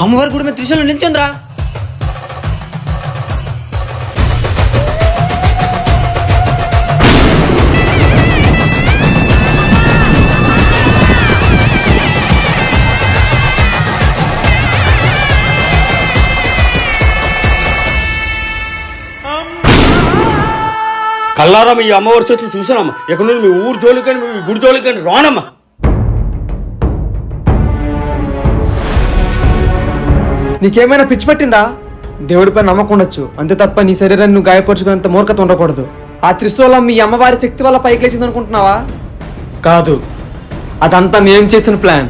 అమ్మవారి గుడి మీద త్రిశూలం ఉందిరా కల్లారా మీ అమ్మవారి చేతులు చూసానమ్మా ఎక్కడ నుండి మీ ఊరు జోలికని మీ గుడి జోలికని రానమ్మా. నీకేమైనా పిచ్చి పట్టిందా? దేవుడిపై నమ్మకం ఉండొచ్చు. అంతే తప్ప నీ శరీరాన్ని నువ్వు గాయపరుచుకునేంత మూర్ఖత ఉండకూడదు. ఆ త్రిశూలం మీ అమ్మవారి శక్తి వల్ల పైకి లేచింది అనుకుంటున్నావా కాదు. అదంతా మేము చేసిన ప్లాన్.